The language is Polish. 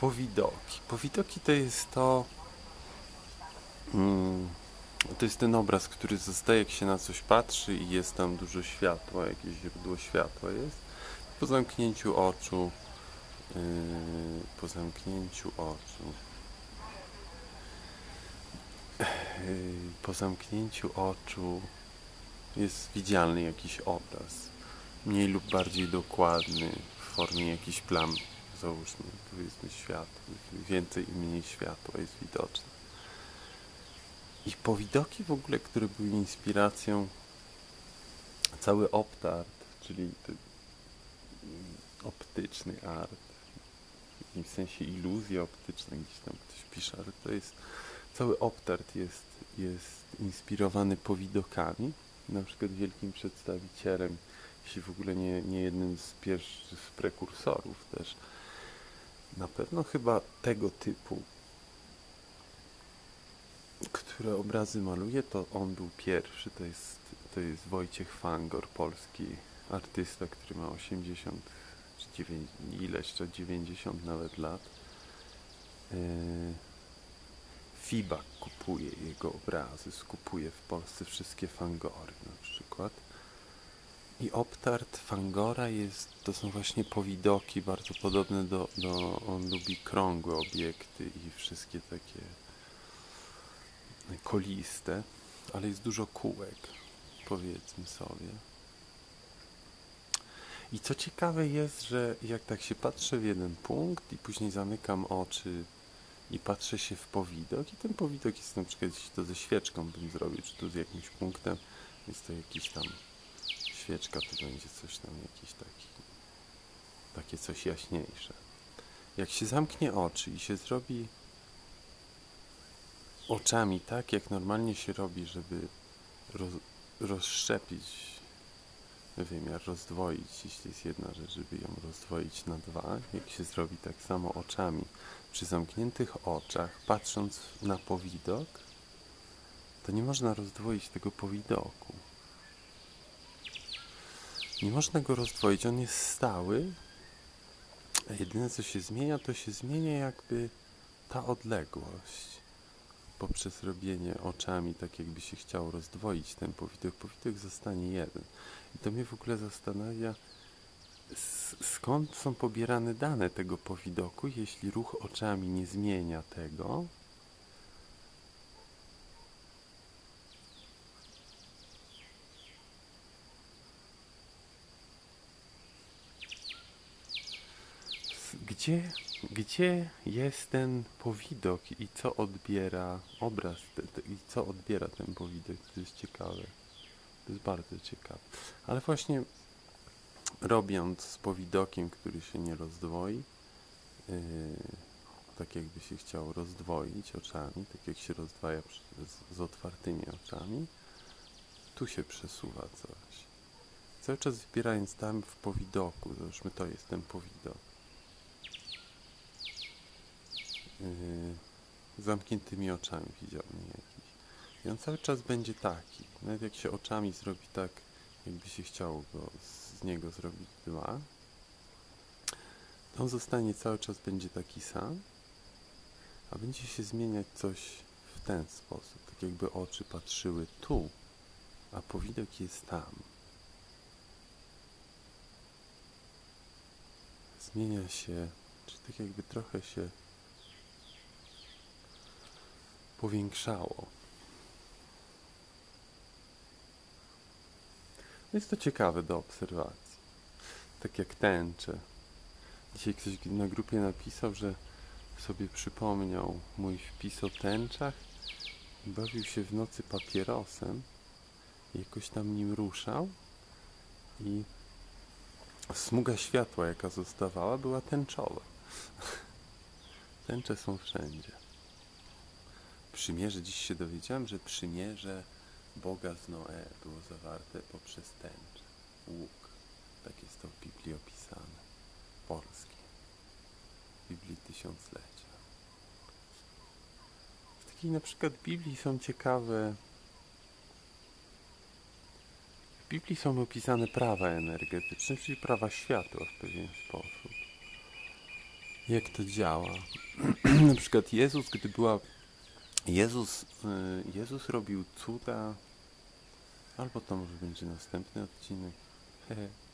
Powidoki. Powidoki to jest to. Mm, to jest ten obraz, który zostaje, jak się na coś patrzy i jest tam dużo światła, jakieś źródło światła jest. Po zamknięciu oczu, yy, po zamknięciu oczu, yy, po zamknięciu oczu jest widzialny jakiś obraz, mniej lub bardziej dokładny, w formie jakichś plam, załóżmy, powiedzmy światła, więcej i mniej światła jest widoczne. I powidoki w ogóle, które były inspiracją, cały optart, czyli ten optyczny art, w jakimś sensie iluzja optyczna, gdzieś tam ktoś pisze, ale to jest, cały optart jest, jest inspirowany powidokami, na przykład wielkim przedstawicielem, jeśli w ogóle nie, nie jednym z pierwszych prekursorów też, na pewno chyba tego typu które obrazy maluje, to on był pierwszy. To jest, to jest Wojciech Fangor, polski artysta, który ma 80 czy 9, ileś, czy 90 nawet lat. Yy, Fibak kupuje jego obrazy, skupuje w Polsce wszystkie Fangory na przykład. I optart Fangora jest, to są właśnie powidoki bardzo podobne do, do on lubi krągłe obiekty i wszystkie takie koliste, ale jest dużo kółek, powiedzmy sobie. I co ciekawe jest, że jak tak się patrzę w jeden punkt i później zamykam oczy i patrzę się w powidok i ten powidok jest na przykład, jeśli to ze świeczką bym zrobił, czy tu z jakimś punktem, jest to jakiś tam świeczka, to będzie coś tam jakiś taki, takie coś jaśniejsze. Jak się zamknie oczy i się zrobi oczami tak, jak normalnie się robi, żeby roz, rozszczepić wymiar, rozdwoić, jeśli jest jedna rzecz, żeby ją rozdwoić na dwa, jak się zrobi tak samo oczami, przy zamkniętych oczach, patrząc na powidok, to nie można rozdwoić tego powidoku. Nie można go rozdwoić, on jest stały, a jedyne co się zmienia, to się zmienia jakby ta odległość poprzez robienie oczami, tak jakby się chciało rozdwoić ten powidok, powidok zostanie jeden. I to mnie w ogóle zastanawia, skąd są pobierane dane tego powidoku, jeśli ruch oczami nie zmienia tego, gdzie gdzie jest ten powidok i co odbiera obraz te, te, i co odbiera ten powidok? To jest ciekawe. To jest bardzo ciekawe. Ale właśnie robiąc z powidokiem, który się nie rozdwoi, yy, tak jakby się chciał rozdwoić oczami, tak jak się rozdwaja z, z otwartymi oczami, tu się przesuwa coś. Cały czas zbierając tam w powidoku, załóżmy to jest ten powidok yy, zamkniętymi oczami widział mnie jakiś. I on cały czas będzie taki. Nawet jak się oczami zrobi tak, jakby się chciało go, z niego zrobić dwa, to on zostanie cały czas będzie taki sam, a będzie się zmieniać coś w ten sposób. Tak jakby oczy patrzyły tu, a powidok jest tam. Zmienia się, czy tak jakby trochę się powiększało. Jest to ciekawe do obserwacji. Tak jak tęcze. Dzisiaj ktoś na grupie napisał, że sobie przypomniał mój wpis o tęczach bawił się w nocy papierosem. Jakoś tam nim ruszał i smuga światła, jaka zostawała, była tęczowa. Tęcze są wszędzie przymierze, dziś się dowiedziałem, że przymierze Boga z Noe było zawarte poprzez tęczę, łuk. Tak jest to w Biblii opisane. Polskie. W Biblii Tysiąclecia. W takiej na przykład Biblii są ciekawe w Biblii są opisane prawa energetyczne, czyli prawa światła w pewien sposób. jak to działa. Na przykład Jezus, gdy była. Jezus, y, Jezus robił cuda. Albo to może będzie następny odcinek.